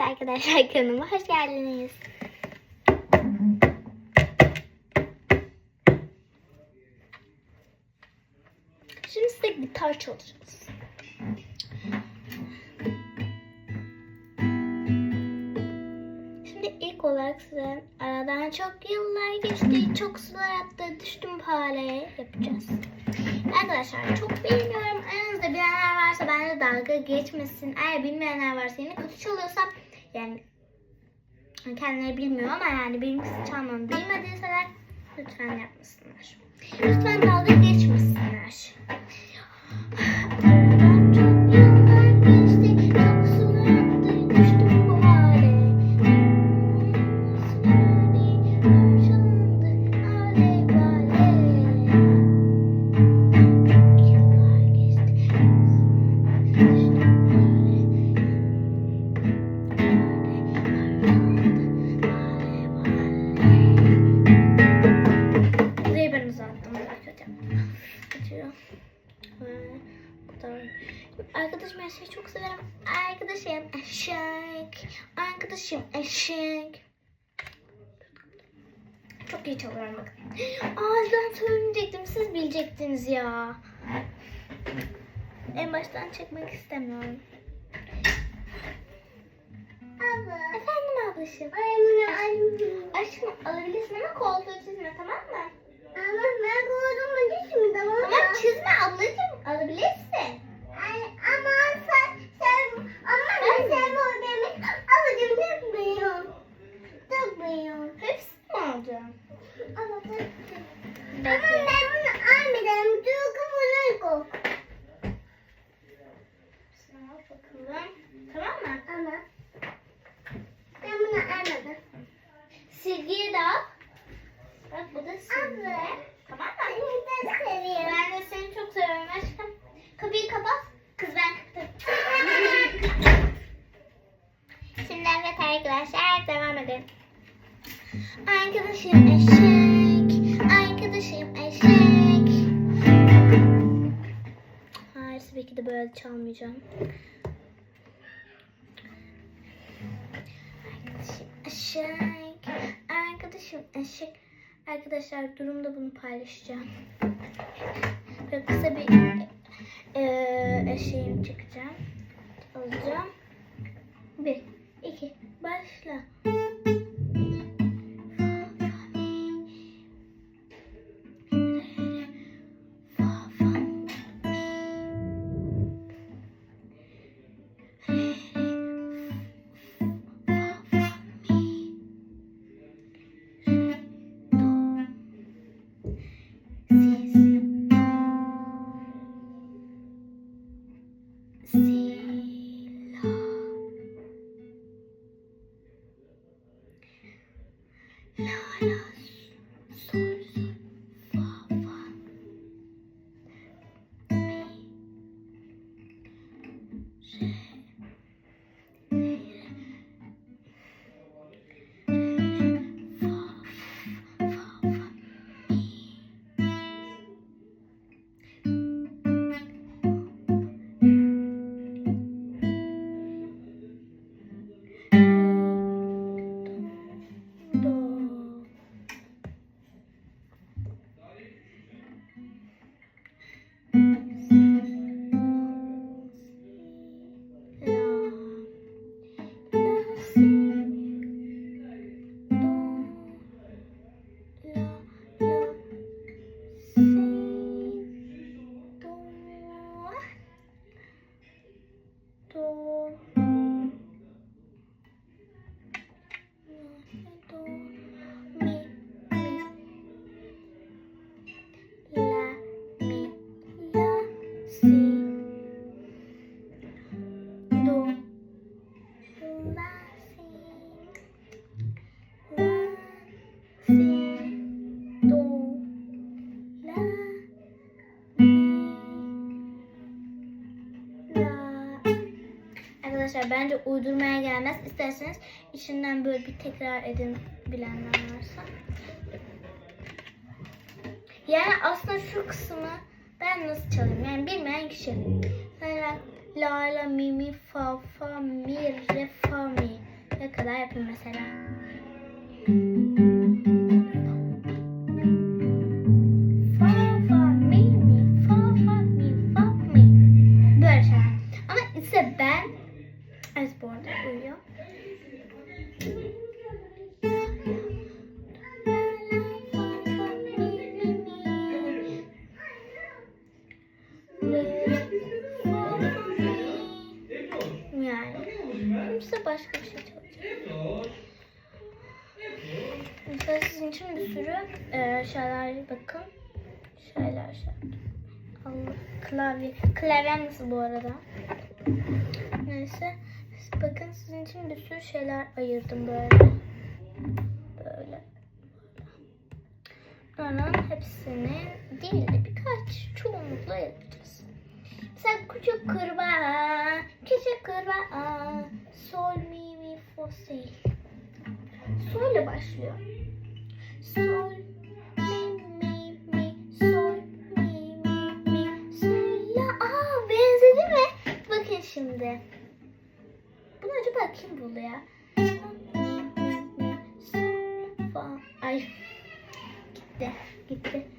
Evet arkadaşlar kanalıma hoş geldiniz. Şimdi size gitar çalacağız. Şimdi ilk olarak size aradan çok yıllar geçti, çok sular attı, düştüm hale yapacağız. Arkadaşlar çok bilmiyorum. Aranızda bilenler varsa bence dalga geçmesin. Eğer bilmeyenler varsa yine kötü çalıyorsam yani kendileri bilmiyor ama yani benimkisi çalmamı bilmediyseler lütfen yapmasınlar. Lütfen dalga geçmesinler. Eşek. Arkadaşım eşek. Arkadaşlar durumda bunu paylaşacağım. Böyle kısa bir eee eşeğim çekeceğim. Alacağım. Arkadaşlar bence uydurmaya gelmez. İsterseniz içinden böyle bir tekrar edin bilenler varsa. Yani aslında şu kısmı ben nasıl çalayım? Yani bilmeyen kişi. Mesela la la mi mi fa fa mi re fa mi ne kadar yapayım mesela. Ez bu arada uyuyor. Yani. Hepsi başka bir şey çalacak. Mesela sizin için bir sürü e, şeyler bakın. Şeyler şey. Allah klavye. Klavyem nasıl bu arada? Neyse. Bakın sizin için bir sürü şeyler ayırdım böyle. Böyle. Bunların hepsini değil de birkaç çoğunlukla yapacağız. Mesela küçük kurbağa, küçük kurbağa, sol mi mi fosil. Sol ile başlıyor. Sol şimdi. Bunu acaba kim buldu ya? Ay gitti gitti.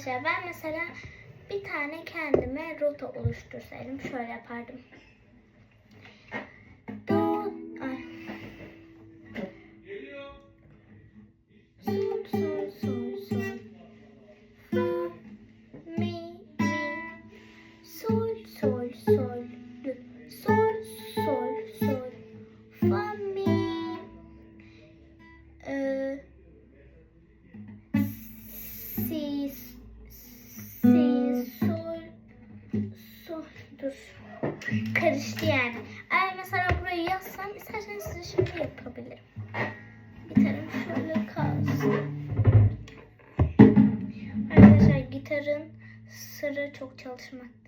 Arkadaşlar ben mesela bir tane kendime rota oluştursaydım şöyle yapardım. нашими.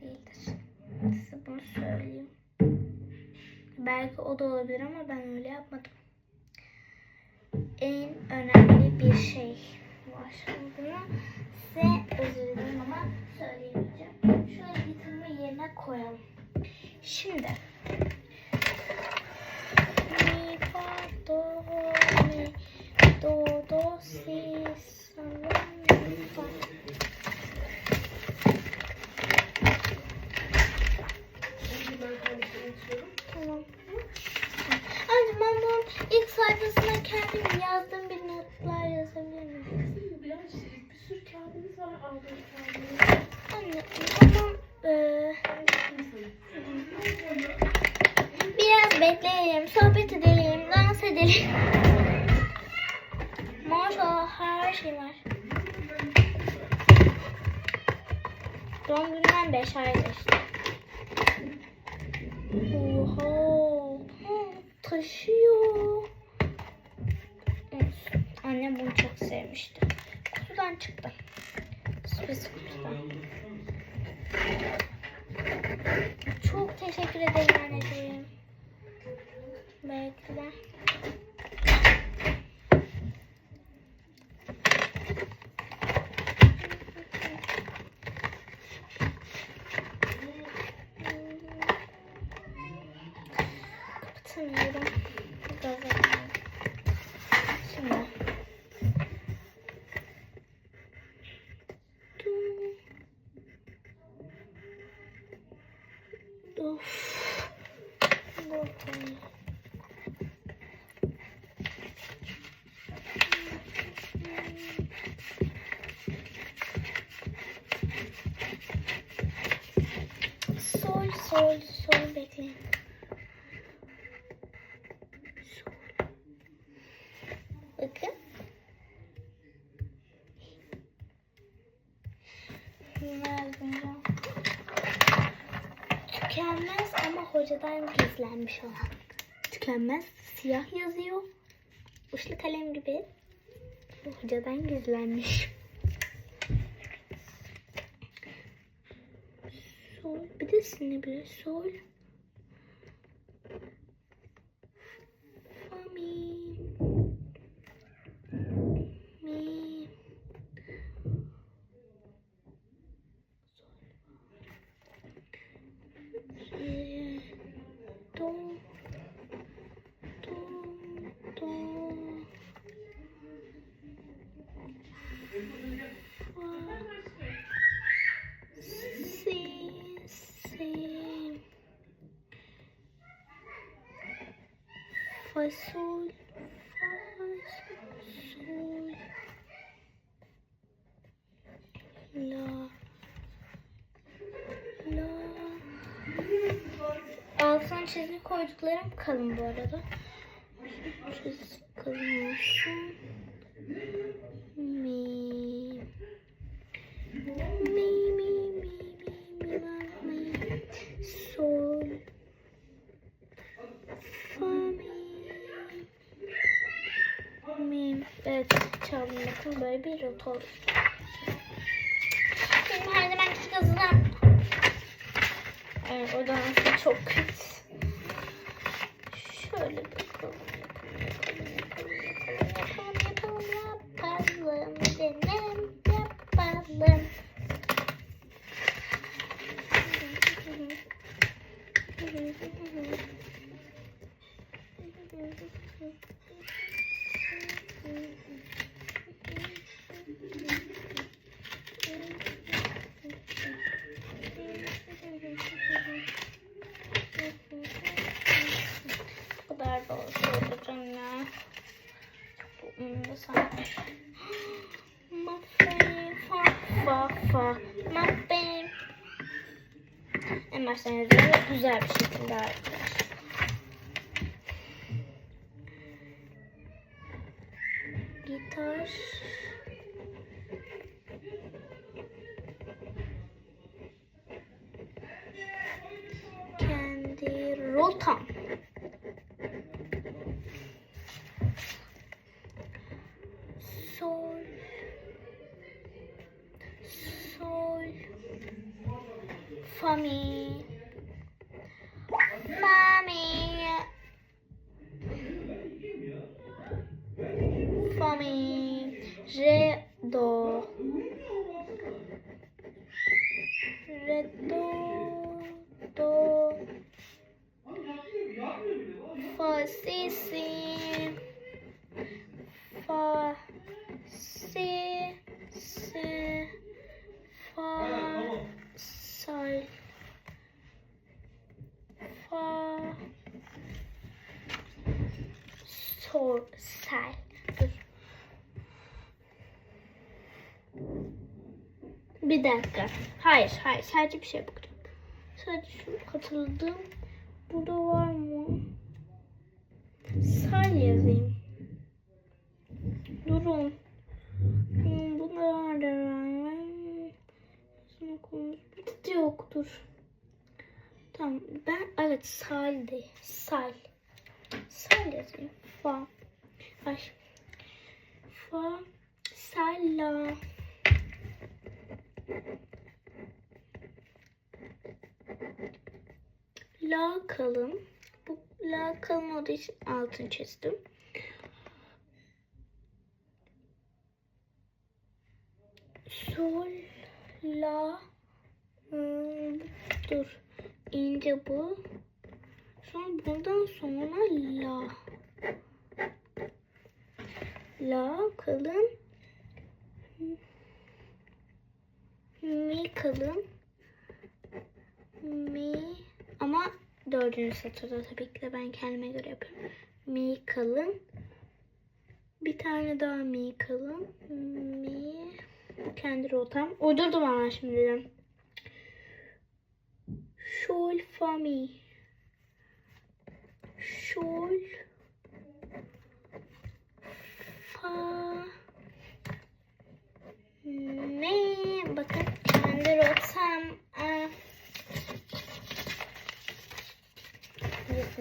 Hocadan gizlenmiş olan. Tükenmez siyah yazıyor. Uçlu kalem gibi. Hocadan gizlenmiş. Sol. Bir de sinebilir. Sol. Fa mi. Mi. Re. Do. Do. Do. Fa. Si. Si. Fa sol. Fa sol. La. La. Altına çizgi koyduklarım kalın bu arada. Çizgi kalın olsun. Evet, o da aslında çok kötü. Şöyle bakalım, yapalım, yapalım, yapalım, yapalım, yapalım, yapalım, yapalım, denem, yapalım. Bu kadar da olsa olacağım ya. Çok da umurumda sanki. Muffin, fa, fa, fa, muffin. Baştan yazıyorum. Güzel bir şekilde arkadaşlar. Gitar. Sol sal. Dur. Bir dakika. Hayır, hayır. Sadece bir şey bakacağım. Sadece şu katıldım. Burada var mı? Sal yazayım. Durun. Hmm, Bu nerede? Şunu konuş. Burada yoktur. Tamam. Ben evet saldi. Sal. Sal yazayım. Fa. Ay. Fa. Sal la. La kalın. Bu la kalın olduğu için altın çizdim. Sol, la, hmm, dur. ince bu. Sonra buradan sonra la. La kalın. Mi kalın. Mi ama dördüncü satırda tabii ki de ben kendime göre yapıyorum. Mi kalın. Bir tane daha mi kalın. Mi kendi rotam. Uydurdum ama şimdiden. Şol fa mi. Şol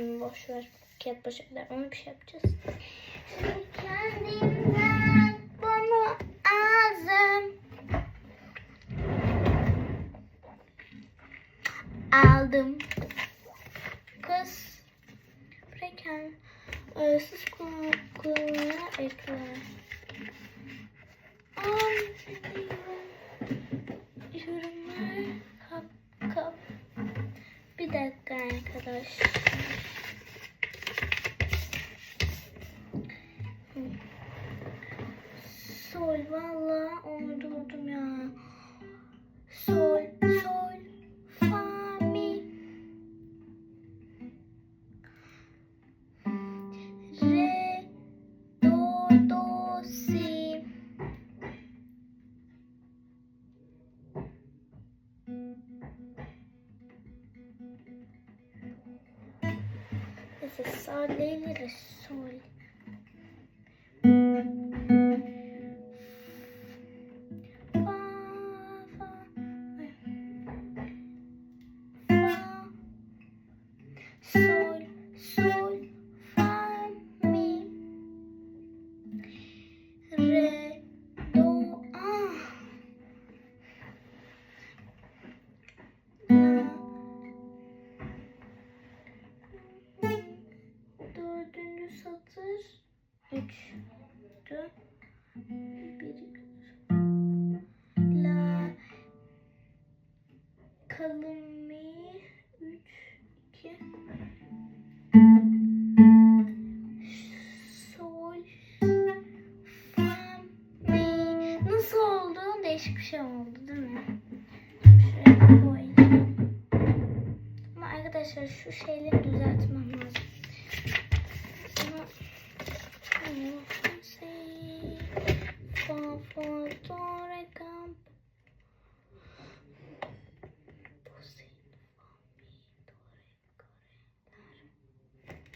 Hmm, boş ver. Ket başaklar. Onu bir şey yapacağız. Kendimden bunu aldım. Aldım. sol. Valla onu durdum ya. Sol.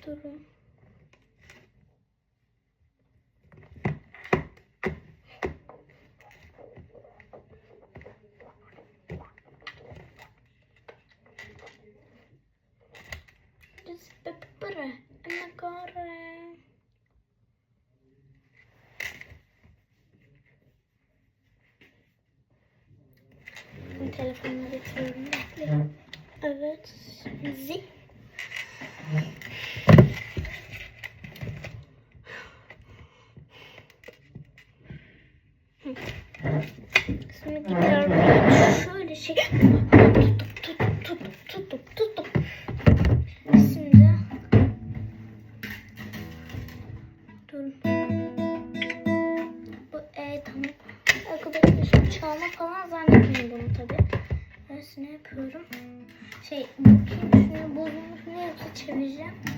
durun. Пеппере на горе. Telefonla getiriyorum. Evet. Zik. yapıyorum. Bu E tamam. Arkadaşlar çalma falan zannetmiyorum bunu tabi. Tersine yapıyorum. Şey bakayım şunu bozulmuş mu yoksa çevireceğim.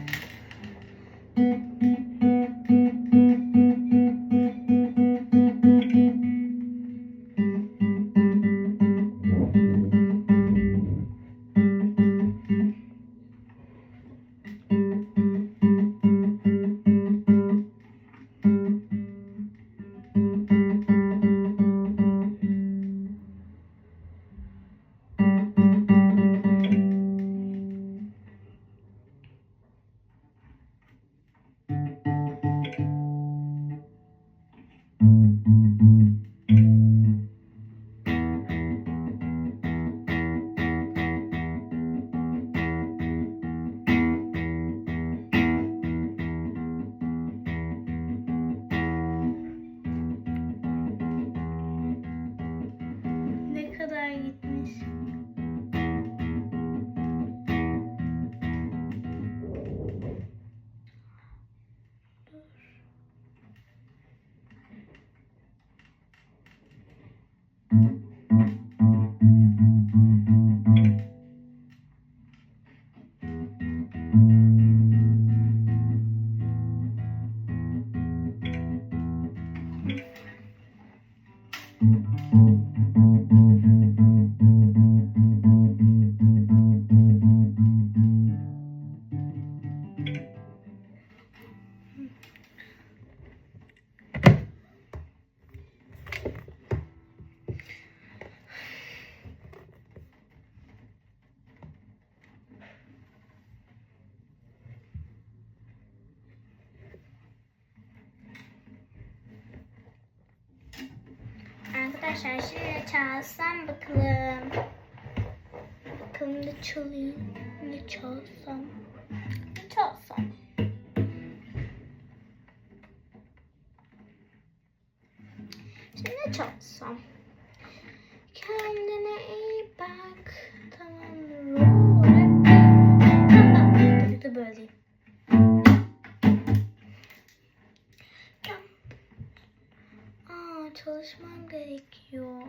Çalışmam gerekiyor.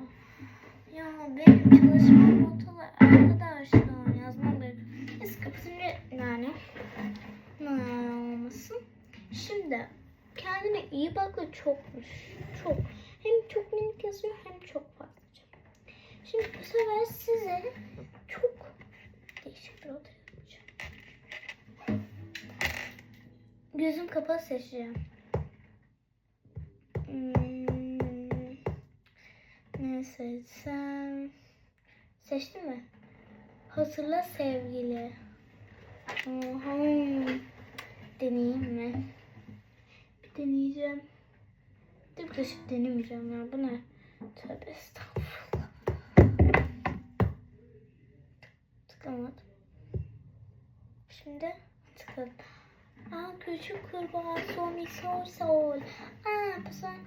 Ya benim çalışmam notalar arkadaşlar yazmam gerekiyor. Neyse kapatınca yani ne olmasın. Şimdi kendine iyi bakla çokmuş. Çok. Hem çok minik yazıyor hem çok fazla. Şimdi bu sefer size çok değişik bir oda. Gözüm kapalı seçeceğim. Seçsem? Seçtin mi? Hatırla sevgili. Aha. Deneyeyim mi? Bir deneyeceğim. Bir bulaşık denemeyeceğim ya. Bu ne? Tövbe estağfurullah. Tıklamadım. Şimdi tıkladım. Aa küçük kurbağa sol sol sol. Aa bu sen.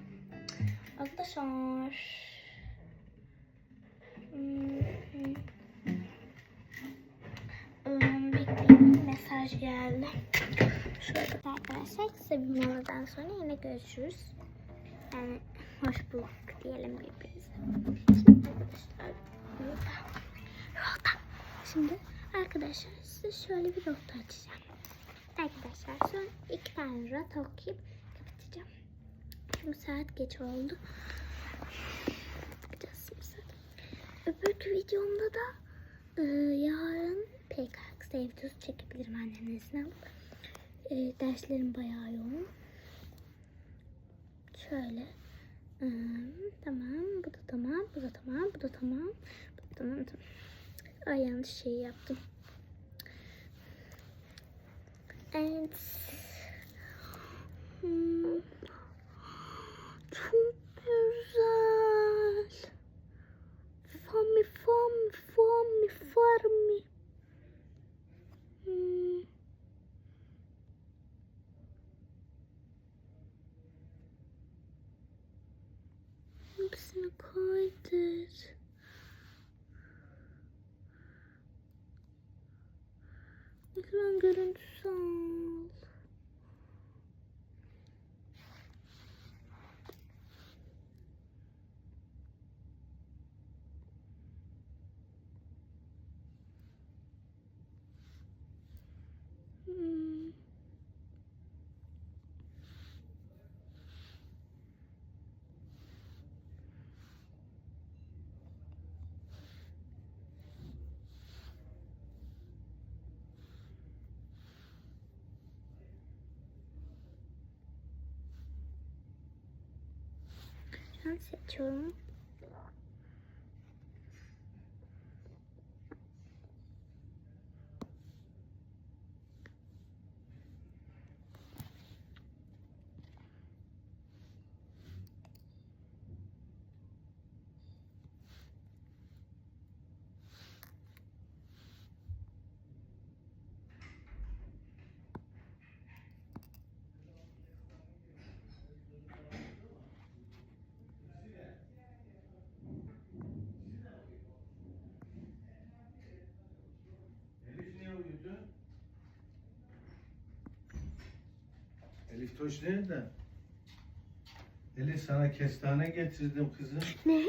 Arkadaşlar. Hmm, bekleyin mesaj geldi. Şöyle arkadaşlar kısa bir moladan sonra yine görüşürüz. Yani hoş bulduk diyelim birbirimize. Şimdi arkadaşlar. Yolda. Şimdi arkadaşlar size şöyle bir nokta açacağım. Arkadaşlar son iki tane rota okuyup kapatacağım. Çünkü saat geç oldu. Öbürkü videomda da e, yarın PKX videosu çekebilirim annemle izin alıp. E, derslerim bayağı yoğun. Şöyle. Ee, tamam. Bu da tamam. Bu da tamam. Bu da tamam. Bu da tamam. tamam. Ay yanlış şeyi yaptım. Evet. Hmm. Çok güzel. Fami fami fami farmi. Hmm. Hepsini kaydet. Ekran görüntüsü al. Hmm. Şu an seçiyorum. Elif Elif Toş nerede? Elif sana kestane getirdim kızım. Ne?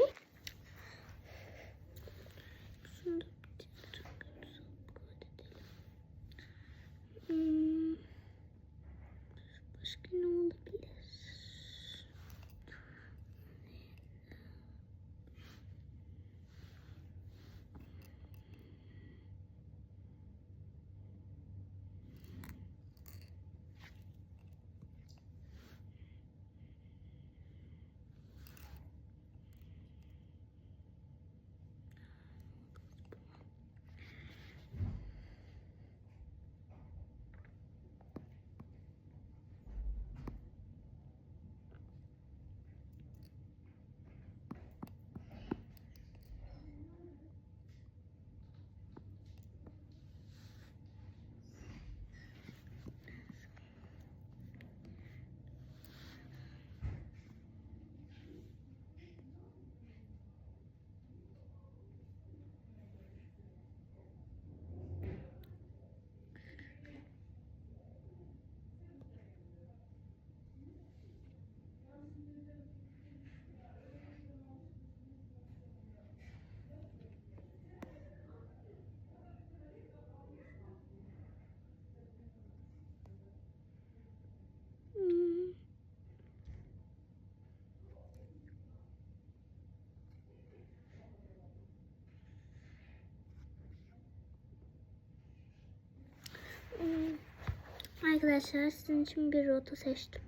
Arkadaşlar sizin için bir rota seçtim.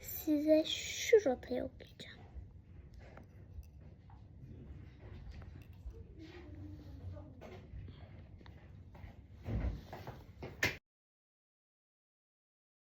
Size şu rotayı okuyacağım.